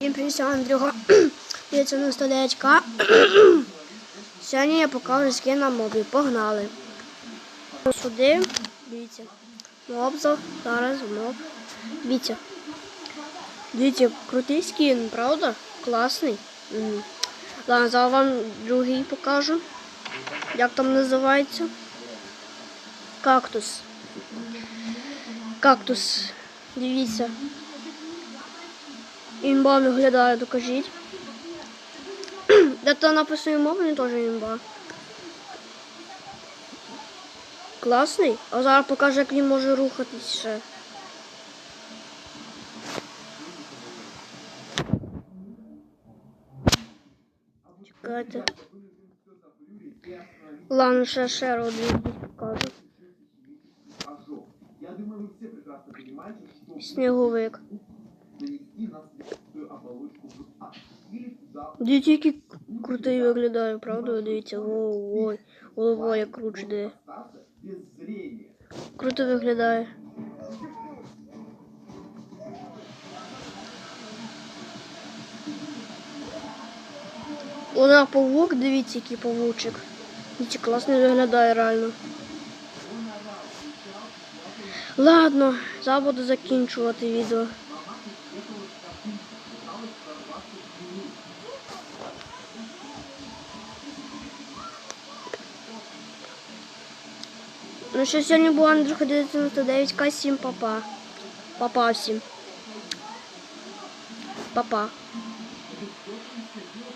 Всім привіт, Андрюха. Дивіться на столечка. Сьогодні я покажу скин на мобі. Погнали. Сюди, дивіться. Мобза, зараз моб. Дивіться. Дивіться, крутий скін, правда? Класний. М. Ладно, зараз вам другий покажу. Як там називається? Кактус. Кактус. Дивіться. Імба виглядає, докажіть. Де то написано теж імба. Класний. А зараз покажу, як він може рухатись ще. Чекайте. Ладно, ще ще один покажу. Я думаю, вы все прекрасно понимаете, что Сніговик. нанести на следующую оболочку а, или туда крутий виглядає, правда? Дивіться, ой, голова як зрения. Круто виглядає. Вона павук, дивіться, який павучик. Дивіться, класно виглядає реально. Ладно, зараз буду закінчувати відео. Ну що сьогодні було Андрюха 999К 7 папа. Папа всім. Папа.